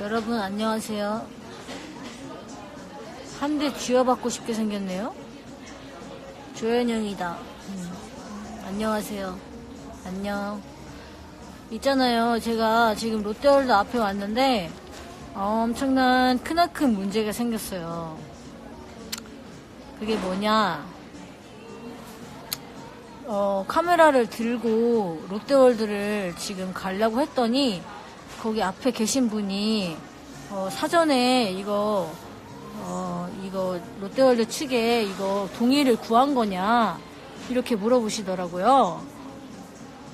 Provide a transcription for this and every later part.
여러분 안녕하세요. 한 대 쥐어받고 싶게 생겼네요. 조현영이다. 음, 안녕하세요. 안녕. 있잖아요. 제가 지금 롯데월드 앞에 왔는데 엄청난 크나큰 문제가 생겼어요. 그게 뭐냐? 어, 카메라를 들고 롯데월드를 지금 가려고 했더니 거기 앞에 계신 분이 어, 사전에 이거 어, 이거 롯데월드 측에 이거 동의를 구한 거냐 이렇게 물어보시더라고요.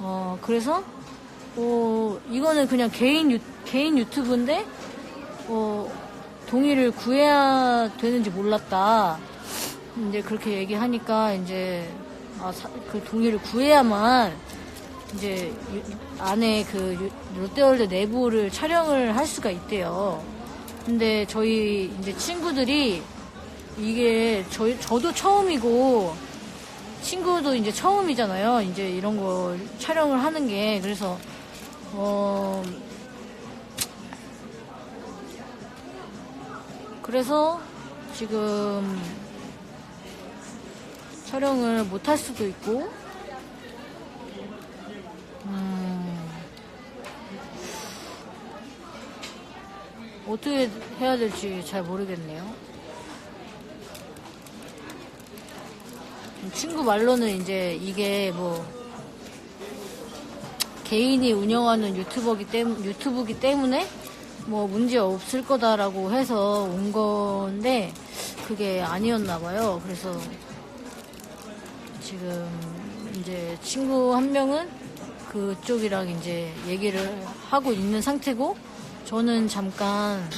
어, 그래서 어, 이거는 그냥 개인 유, 개인 유튜브인데 어, 동의를 구해야 되는지 몰랐다. 이제 그렇게 얘기하니까 이제 아, 사- 그 동의를 구해야만 이제 유- 안에 그 유- 롯데월드 내부를 촬영을 할 수가 있대요. 근데 저희 이제 친구들이 이게 저희 저도 처음이고 친구도 이제 처음이잖아요. 이제 이런 거 촬영을 하는 게 그래서 어 그래서 지금 촬영을 못 할 수도 있고, 어떻게 해야 될지 잘 모르겠네요. 친구 말로는 이제 이게 뭐, 개인이 운영하는 유튜버기 때문, 유튜브기 때문에 뭐 문제 없을 거다라고 해서 온 건데, 그게 아니었나 봐요. 그래서 지금 이제 친구 한 명은 그쪽이랑 이제 얘기를 하고 있는 상태고 저는 잠깐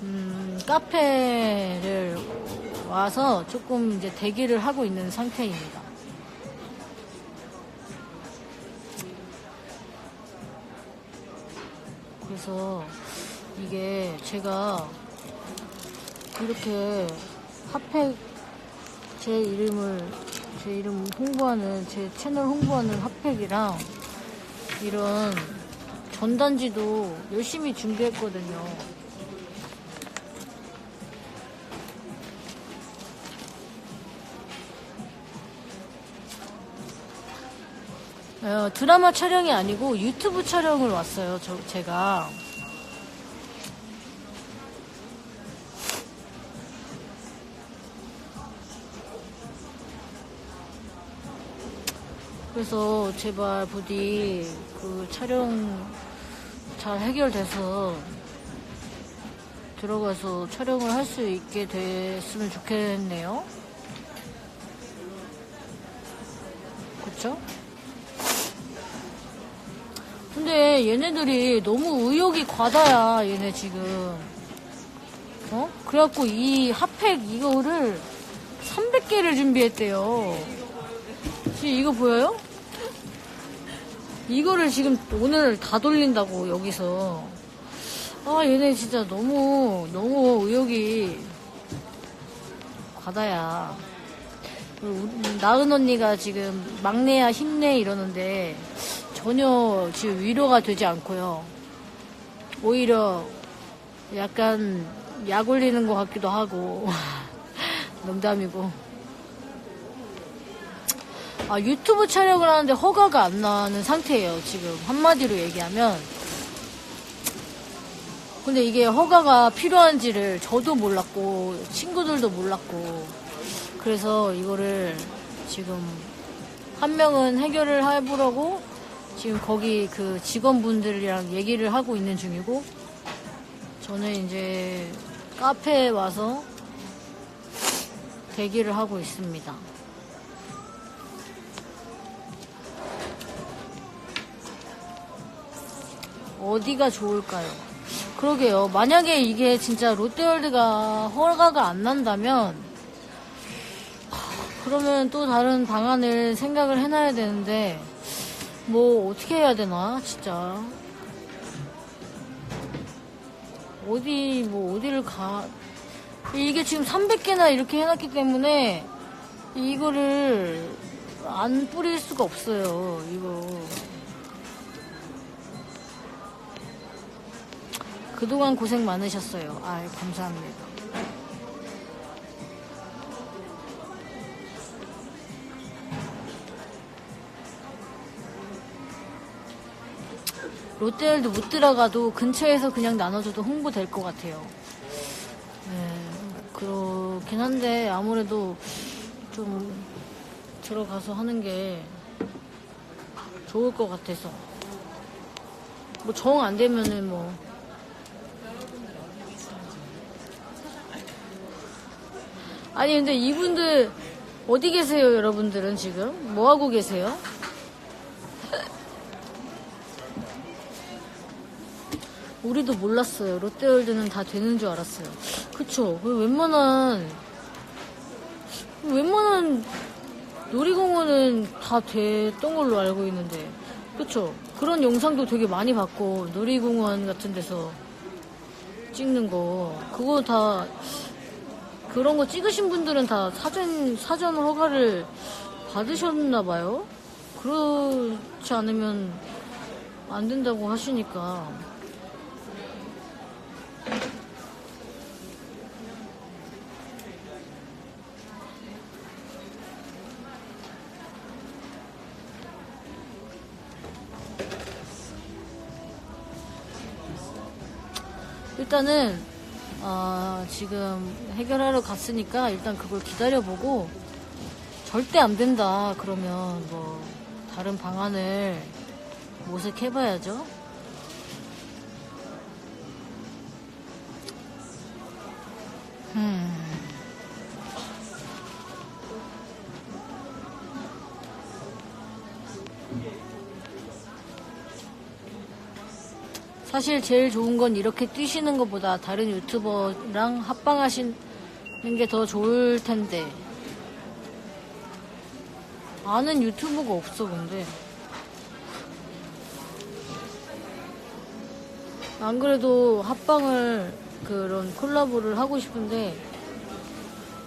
음, 카페를 와서 조금 이제 대기를 하고 있는 상태입니다. 그래서 이게 제가 이렇게 핫팩 제 이름을 제 이름 홍보하는 제 채널 홍보하는 핫팩이랑 이런 전단지도 열심히 준비했거든요. 어, 드라마 촬영이 아니고 유튜브 촬영을 왔어요. 저, 제가. 그래서 제발 부디 그 촬영 잘 해결돼서 들어가서 촬영을 할 수 있게 됐으면 좋겠네요. 그쵸? 근데 얘네들이 너무 의욕이 과다야, 얘네 지금. 어? 그래갖고 이 핫팩 이거를 300개를 준비했대요. 지금 이거 보여요? 이거를 지금 오늘 다 돌린다고 여기서. 아 얘네 진짜 너무 너무 의욕이 과다야. 나은 언니가 지금 막내야 힘내 이러는데 전혀 지금 위로가 되지 않고요. 오히려 약간 약 올리는 것 같기도 하고. 농담이고 아, 유튜브 촬영을 하는데 허가가 안 나는 상태예요, 지금. 한마디로 얘기하면. 근데 이게 허가가 필요한지를 저도 몰랐고, 친구들도 몰랐고, 그래서 이거를 지금 한 명은 해결을 해보려고 지금 거기 그 직원분들이랑 얘기를 하고 있는 중이고, 저는 이제 카페에 와서 대기를 하고 있습니다. 어디가 좋을까요? 그러게요. 만약에 이게 진짜 롯데월드가 허가가 안 난다면, 하, 그러면 또 다른 방안을 생각을 해놔야 되는데, 뭐, 어떻게 해야 되나, 진짜. 어디, 뭐, 어디를 가. 이게 지금 300개나 이렇게 해놨기 때문에, 이거를 안 뿌릴 수가 없어요, 이거. 그동안 고생 많으셨어요. 아, 감사합니다. 롯데월드 못 들어가도 근처에서 그냥 나눠줘도 홍보 될 것 같아요. 네, 그렇긴 한데 아무래도 좀 들어가서 하는 게 좋을 것 같아서. 뭐 정 안 되면은 뭐. 아니 근데 이분들 어디 계세요 여러분들은 지금? 뭐 하고 계세요? 우리도 몰랐어요. 롯데월드는 다 되는 줄 알았어요. 그쵸. 그 웬만한, 웬만한 놀이공원은 다 됐던 걸로 알고 있는데. 그쵸. 그런 영상도 되게 많이 봤고, 놀이공원 같은 데서 찍는 거. 그거 다, 그런 거 찍으신 분들은 다 사전, 사전 허가를 받으셨나 봐요. 그렇지 않으면 안 된다고 하시니까. 일단은 어, 지금 해결하러 갔으니까 일단 그걸 기다려보고 절대 안 된다 그러면 뭐 다른 방안을 모색해봐야죠. 음. 사실 제일 좋은 건 이렇게 뛰시는 것보다 다른 유튜버랑 합방하시는 게 더 좋을 텐데. 아는 유튜버가 없어, 근데. 안 그래도 합방을, 그런 콜라보를 하고 싶은데,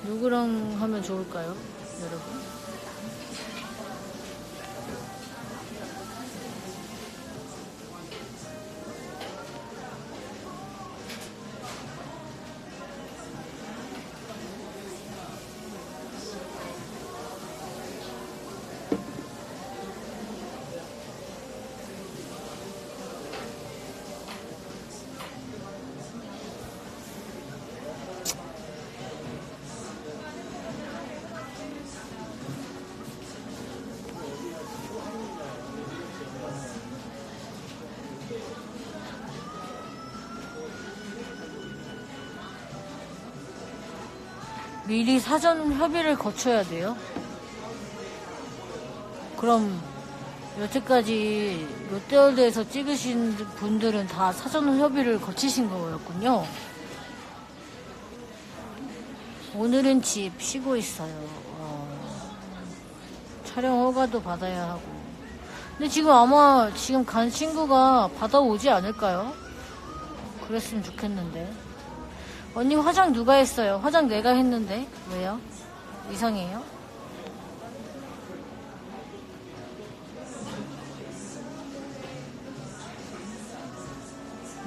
누구랑 하면 좋을까요, 여러분? 미리 사전 협의를 거쳐야 돼요. 그럼 여태까지 롯데월드에서 찍으신 분들은 다 사전 협의를 거치신 거였군요. 오늘은 집 쉬고 있어요. 어, 촬영 허가도 받아야 하고. 근데 지금 아마 지금 간 친구가 받아오지 않을까요? 그랬으면 좋겠는데. 언니 화장 누가 했어요? 화장 내가 했는데 왜요? 이상해요?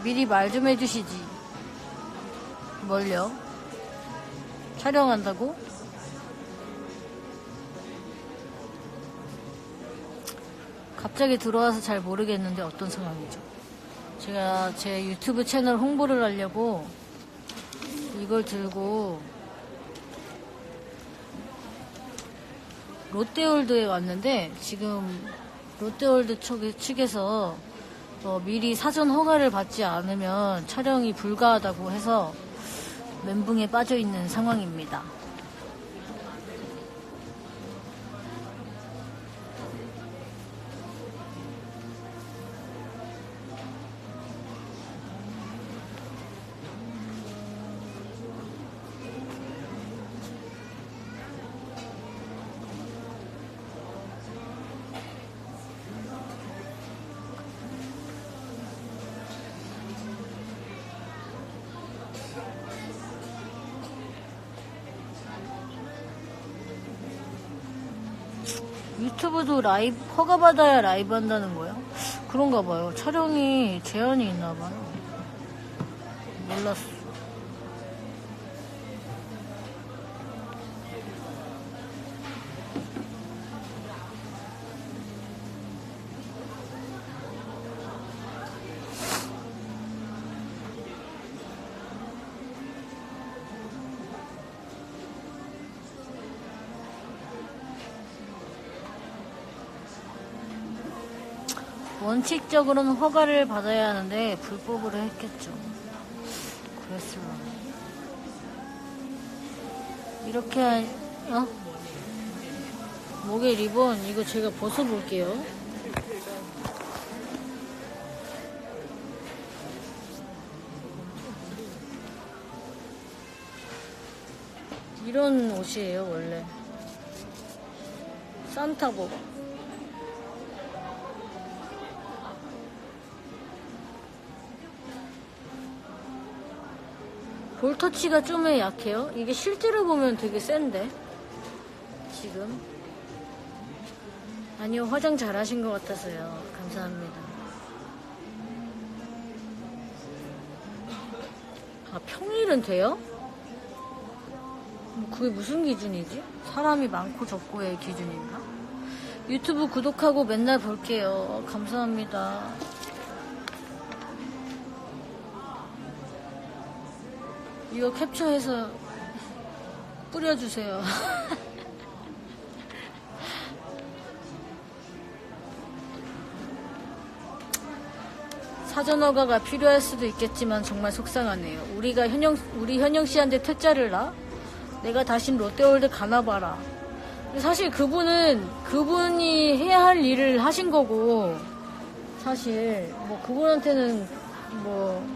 미리 말 좀 해주시지. 뭘요? 촬영한다고? 갑자기 들어와서 잘 모르겠는데 어떤 상황이죠? 제가 제 유튜브 채널 홍보를 하려고 이걸 들고 롯데월드에 왔는데 지금 롯데월드 측- 측에서 어, 미리 사전 허가를 받지 않으면 촬영이 불가하다고 해서 멘붕에 빠져 있는 상황입니다. 유튜브도 라이브 허가 받아야 라이브 한다는 거예요? 그런가 봐요. 촬영이 제한이 있나 봐요. 몰랐어. 원칙적으로는 허가를 받아야 하는데 불법으로 했겠죠. 그랬을라. 이렇게 하- 어? 목에 리본 이거 제가 벗어볼게요. 이런 옷이에요 원래. 산타복. 볼터치가 좀 약해요. 이게 실제로 보면 되게 센데. 지금. 아니요, 화장 잘 하신 것 같아서요. 감사합니다. 아, 평일은 돼요? 뭐 그게 무슨 기준이지? 사람이 많고 적고의 기준인가? 유튜브 구독하고 맨날 볼게요. 감사합니다. 이거 캡처해서 뿌려주세요. 사전허가가 필요할 수도 있겠지만 정말 속상하네요. 우리가 현영 우리 현영 씨한테 퇴짜를 나? 내가 다시 롯데월드 가나 봐라. 근데 사실 그분은 그분이 해야 할 일을 하신 거고 사실 뭐 그분한테는 뭐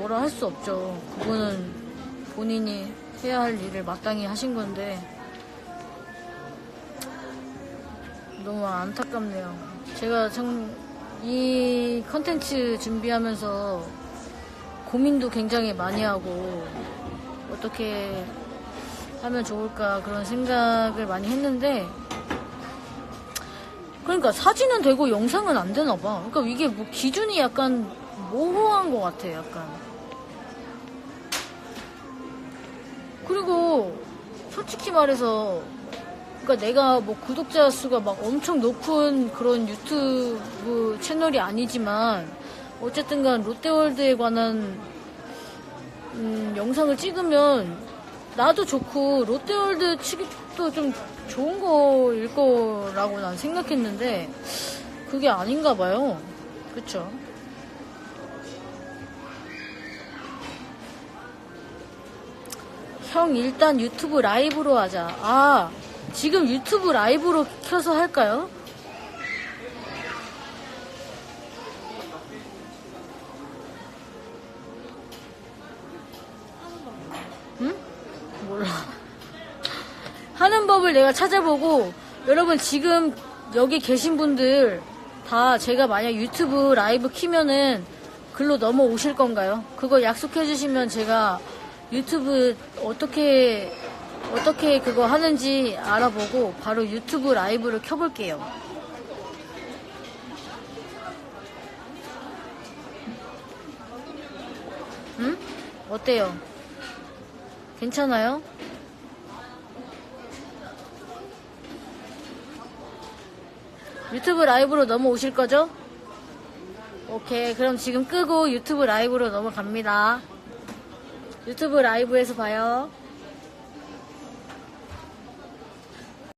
뭐 뭐라 할 수 없죠. 그분은 본인이 해야 할 일을 마땅히 하신 건데 너무 안타깝네요. 제가 참 이 컨텐츠 준비하면서 고민도 굉장히 많이 하고 어떻게 하면 좋을까 그런 생각을 많이 했는데 그러니까 사진은 되고 영상은 안 되나 봐. 그러니까 이게 뭐 기준이 약간 모호한 것 같아, 약간. 그리고 솔직히 말해서 그러니까 내가 뭐 구독자 수가 막 엄청 높은 그런 유튜브 채널이 아니지만 어쨌든간 롯데월드에 관한 음, 영상을 찍으면 나도 좋고 롯데월드 측도 좀 좋은 거일 거라고 난 생각했는데 그게 아닌가 봐요. 그쵸? 형 일단 유튜브 라이브로 하자. 아 지금 유튜브 라이브로 켜서 할까요? 응? 몰라. 하는 법을 내가 찾아보고 여러분 지금 여기 계신 분들 다 제가 만약 유튜브 라이브 키면은 글로 넘어오실 건가요? 그거 약속해 주시면 제가 유튜브 어떻게 어떻게 그거 하는지 알아보고 바로 유튜브 라이브를 켜볼게요. 응? 어때요? 괜찮아요? 유튜브 라이브로 넘어오실 거죠? 오케이. 그럼 지금 끄고 유튜브 라이브로 넘어갑니다. 유튜브 라이브에서 봐요.